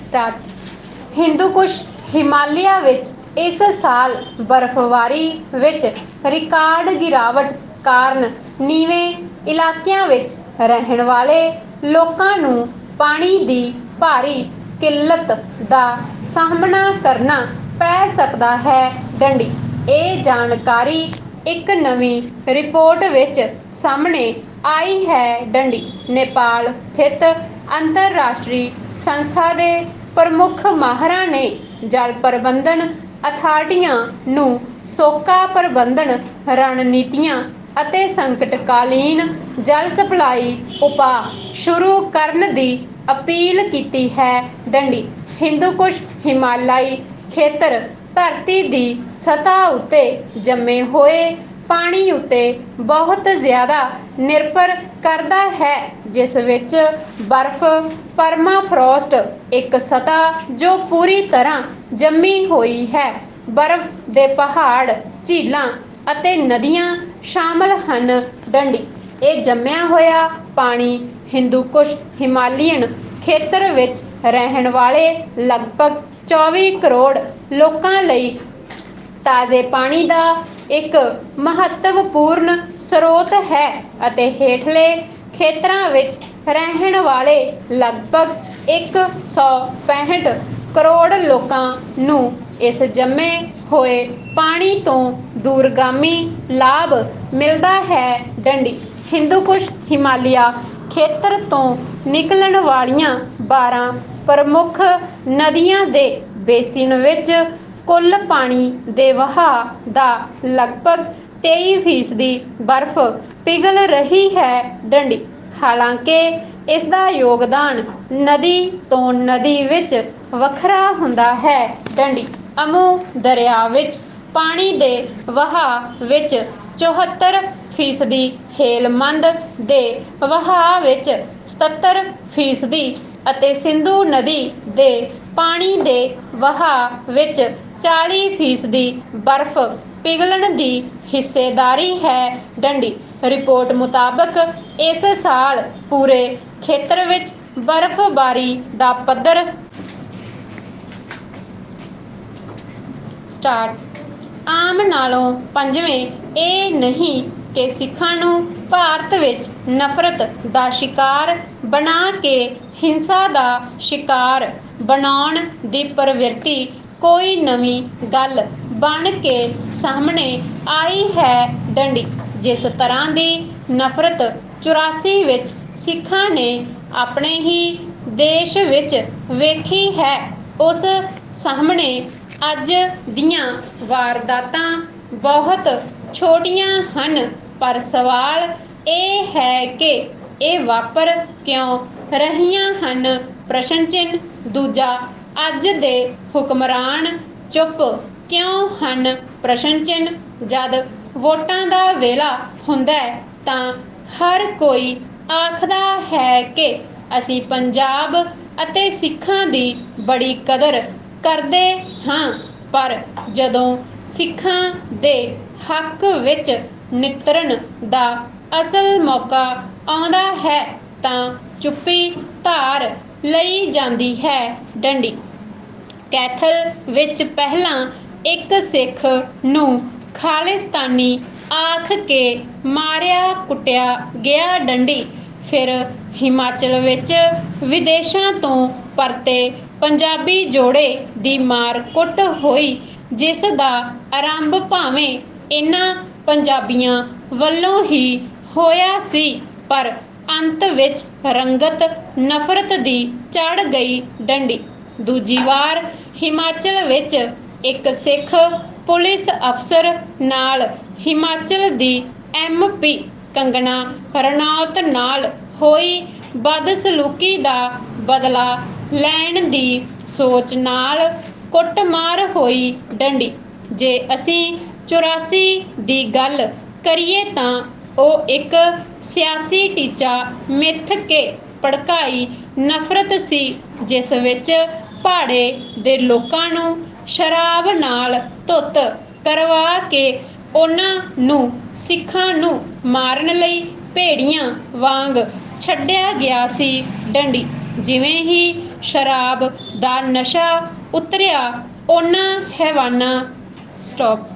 Start. Hindu ਕੁਸ਼ ਹਿਮਾਲਿਆ ਵਿੱਚ ਇਸ ਸਾਲ ਬਰਫ਼ਬਾਰੀ ਵਿੱਚ ਰਿਕਾਰਡ ਗਿਰਾਵਟ ਕਾਰਨ ਨੀਵੇਂ ਇਲਾਕਿਆਂ ਵਿੱਚ ਰਹਿਣ ਵਾਲੇ ਲੋਕਾਂ ਨੂੰ ਪਾਣੀ ਦੀ ਭਾਰੀ ਕਿੱਲਤ ਦਾ ਸਾਹਮਣਾ ਕਰਨਾ ਪੈ ਸਕਦਾ ਹੈ। ਡੰਡੀ। ਇਹ ਜਾਣਕਾਰੀ ਇੱਕ ਨਵੀਂ ਰਿਪੋਰਟ ਵਿੱਚ ਸਾਹਮਣੇ ਆਈ ਹੈ। ਡੰਡੀ। ਨੇਪਾਲ ਸਥਿਤ ਅੰਤਰਰਾਸ਼ਟਰੀ ਸੰਸਥਾ ਦੇ ਪ੍ਰਮੁੱਖ ਮਾਹਰਾਂ ਨੇ ਜਲ ਪ੍ਰਬੰਧਨ ਅਥਾਰਟੀਆਂ ਨੂੰ ਸੋਕਾ ਪ੍ਰਬੰਧਨ ਰਣਨੀਤੀਆਂ ਅਤੇ ਸੰਕਟਕਾਲੀਨ ਜਲ ਸਪਲਾਈ ਉਪਾਅ ਸ਼ੁਰੂ ਕਰਨ ਦੀ ਅਪੀਲ ਕੀਤੀ ਹੈ। ਡੰਡੀ ਹਿੰਦੂਕੁਸ਼ ਕੁਸ਼ ਖੇਤਰ ਧਰਤੀ ਦੀ ਸਤਹ ਉੱਤੇ ਜੰਮੇ ਹੋਏ ਪਾਣੀ ਉੱਤੇ ਬਹੁਤ ਜ਼ਿਆਦਾ ਨਿਰਭਰ ਕਰਦਾ ਹੈ, ਜਿਸ ਵਿੱਚ ਬਰਫ਼, ਪਰਮਾਫ੍ਰੋਸਟ ਇੱਕ ਸਤ੍ਹਾ ਜੋ ਪੂਰੀ ਤਰ੍ਹਾਂ ਜੰਮੀ ਹੋਈ ਹੈ। ਬਰਫ਼ ਦੇ ਪਹਾੜ, ਝੀਲਾਂ ਅਤੇ ਨਦੀਆਂ ਸ਼ਾਮਲ ਹਨ। ਡੰਡੀ, ਇਹ ਜੰਮਿਆ ਹੋਇਆ ਪਾਣੀ ਹਿੰਦੂ ਕੁਸ਼ ਹਿਮਾਲੀਅਨ ਖੇਤਰ ਵਿੱਚ ਰਹਿਣ ਵਾਲੇ ਲਗਭਗ 24 ਕਰੋੜ ਲੋਕਾਂ ਲਈ ਤਾਜ਼ੇ ਪਾਣੀ ਦਾ ਇੱਕ ਮਹੱਤਵਪੂਰਨ ਸਰੋਤ ਹੈ ਅਤੇ ਹੇਠਲੇ ਖੇਤਰਾਂ ਵਿੱਚ ਰਹਿਣ ਵਾਲੇ ਲਗਭਗ 165 ਕਰੋੜ ਲੋਕਾਂ ਨੂੰ ਇਸ ਜੰਮੇ ਹੋਏ ਪਾਣੀ ਤੋਂ ਦੂਰਗਾਮੀ ਲਾਭ ਮਿਲਦਾ ਹੈ। ਡੰਡੀ ਹਿੰਦੂਕੁਸ਼ ਹਿਮਾਲਿਆ ਖੇਤਰ ਤੋਂ ਨਿਕਲਣ ਵਾਲੀਆਂ 12 ਪ੍ਰਮੁੱਖ ਨਦੀਆਂ ਦੇ ਬੇਸਿਨ ਵਿੱਚ ਕੁੱਲ ਪਾਣੀ ਦੇ ਵਹਾਅ ਦਾ ਲਗਭਗ 23 ਫੀਸਦੀ ਬਰਫ਼ ਪਿਘਲ ਰਹੀ ਹੈ ਡੰਡੀ। ਹਾਲਾਂਕਿ ਇਸ ਦਾ ਯੋਗਦਾਨ ਨਦੀ ਤੋਂ ਨਦੀ ਵਿੱਚ ਵੱਖਰਾ ਹੁੰਦਾ ਹੈ ਡੰਡੀ। ਅਮੂ ਦਰਿਆ ਵਿੱਚ ਪਾਣੀ ਦੇ ਵਹਾਅ ਵਿੱਚ 74 ਫੀਸਦੀ ਹੇਲਮੰਦ ਦੇ ਵਹਾਅ ਵਿੱਚ 77 ਫੀਸਦੀ ਅਤੇ ਸਿੰਧੂ ਨਦੀ ਦੇ ਪਾਣੀ ਦੇ ਵਹਾਅ ਵਿੱਚ 40 ਫੀਸਦੀ ਬਰਫ਼ ਪਿਘਲਣ ਦੀ ਹਿੱਸੇਦਾਰੀ ਹੈ ਡੰਡੀ। ਰਿਪੋਰਟ ਮੁਤਾਬਕ ਇਸ ਸਾਲ ਪੂਰੇ ਖੇਤਰ ਵਿੱਚ ਬਰਫ਼ਬਾਰੀ ਦਾ ਪੱਧਰ ਸਟਾਰਟ ਆਮ ਨਾਲੋਂ ਪੰਜਵੇਂ, ਇਹ ਨਹੀਂ ਕਿ ਸਿੱਖਾਂ ਨੂੰ ਭਾਰਤ ਵਿੱਚ ਨਫ਼ਰਤ ਦਾ ਸ਼ਿਕਾਰ ਬਣਾ ਕੇ ਹਿੰਸਾ ਦਾ ਸ਼ਿਕਾਰ ਬਣਾਉਣ ਦੀ ਪ੍ਰਵਿਰਤੀ ਕੋਈ ਨਵੀਂ ਗੱਲ ਬਣ ਕੇ ਸਾਹਮਣੇ ਆਈ ਹੈ ਡੰਡੀ, ਜਿਸ ਤਰ੍ਹਾਂ ਦੀ ਨਫ਼ਰਤ 84 ਵਿੱਚ ਸਿੱਖਾਂ ਨੇ ਆਪਣੇ ਹੀ ਦੇਸ਼ ਵਿੱਚ ਵੇਖੀ ਹੈ, ਉਸ ਸਾਹਮਣੇ ਅੱਜ ਦੀਆਂ ਵਾਰਦਾਤਾਂ ਬਹੁਤ ਛੋਟੀਆਂ ਹਨ। ਪਰ ਸਵਾਲ ਇਹ ਹੈ ਕਿ ਇਹ ਵਾਪਰ ਕਿਉਂ ਰਹੀਆਂ ਹਨ? ਪ੍ਰਸ਼ਨ ਚਿੰਨ੍ਹ। ਦੂਜਾ, ਅੱਜ ਦੇ ਹੁਕਮਰਾਨ ਚੁੱਪ ਕਿਉਂ ਹਨ? ਪ੍ਰਸ਼ਨ ਚਿੰਨ੍ਹ, ਜਦ ਵੋਟਾਂ ਦਾ ਵੇਲਾ ਹੁੰਦਾ ਤਾਂ ਹਰ ਕੋਈ ਆਖਦਾ ਹੈ ਕਿ ਅਸੀਂ ਪੰਜਾਬ ਅਤੇ ਸਿੱਖਾਂ ਦੀ ਬੜੀ ਕਦਰ ਕਰਦੇ ਹਾਂ, ਪਰ ਜਦੋਂ ਸਿੱਖਾਂ ਦੇ ਹੱਕ ਵਿੱਚ ਨਿੱਤਰਨ ਦਾ ਅਸਲ ਮੌਕਾ ਆਉਂਦਾ ਹੈ ਤਾਂ ਚੁੱਪੀ ਧਾਰ ਲਈ ਜਾਂਦੀ ਹੈ ਡੰਡੀ। ਕੈਥਲ ਵਿੱਚ ਪਹਿਲਾਂ ਇੱਕ ਸਿੱਖ ਨੂੰ ਖਾਲਿਸਤਾਨੀ ਆਖ ਕੇ ਮਾਰਿਆ ਕੁੱਟਿਆ ਗਿਆ ਡੰਡੀ। ਫਿਰ ਹਿਮਾਚਲ ਵਿੱਚ ਵਿਦੇਸ਼ਾਂ ਤੋਂ ਪਰਤੇ ਪੰਜਾਬੀ ਜੋੜੇ ਦੀ ਮਾਰ ਕੁੱਟ ਹੋਈ, ਜਿਸ ਦਾ ਆਰੰਭ ਭਾਵੇਂ ਇਹਨਾਂ ਪੰਜਾਬੀਆਂ ਵੱਲੋਂ ਹੀ ਹੋਇਆ ਸੀ, ਪਰ ਅੰਤ ਵਿੱਚ ਰੰਗਤ ਨਫ਼ਰਤ ਦੀ ਚੜ੍ਹ ਗਈ ਡੰਡੀ। ਦੂਜੀ ਵਾਰ ਹਿਮਾਚਲ ਵਿੱਚ ਇੱਕ ਸਿੱਖ ਪੁਲਿਸ ਅਫਸਰ ਨਾਲ ਹਿਮਾਚਲ ਦੀ ਐਮ ਪੀ ਕੰਗਨਾ ਰਣੌਤ ਨਾਲ ਹੋਈ ਬਦਸਲੂਕੀ ਦਾ ਬਦਲਾ ਲੈਣ ਦੀ ਸੋਚ ਨਾਲ ਕੁੱਟਮਾਰ ਹੋਈ ਡੰਡੀ। ਜੇ ਅਸੀਂ 84 ਦੀ ਗੱਲ ਕਰੀਏ ਤਾਂ ਉਹ ਇੱਕ ਸਿਆਸੀ ਟੀਚਾ ਮਿੱਥ ਕੇ ਭੜਕਾਈ ਨਫ਼ਰਤ ਸੀ, ਜਿਸ ਵਿੱਚ ਭਾੜੇ ਦੇ ਲੋਕਾਂ ਨੂੰ ਸ਼ਰਾਬ ਨਾਲ ਧੁੱਤ ਕਰਵਾ ਕੇ ਉਹਨਾਂ ਨੂੰ ਸਿੱਖਾਂ ਨੂੰ ਮਾਰਨ ਲਈ ਭੇੜੀਆਂ ਵਾਂਗ ਛੱਡਿਆ ਗਿਆ ਸੀ ਡੰਡੀ। ਜਿਵੇਂ ਹੀ ਸ਼ਰਾਬ ਦਾ ਨਸ਼ਾ ਉਤਰਿਆ, ਉਹਨਾਂ ਹੈਵਾਨਾਂ, ਸਟਾਪ।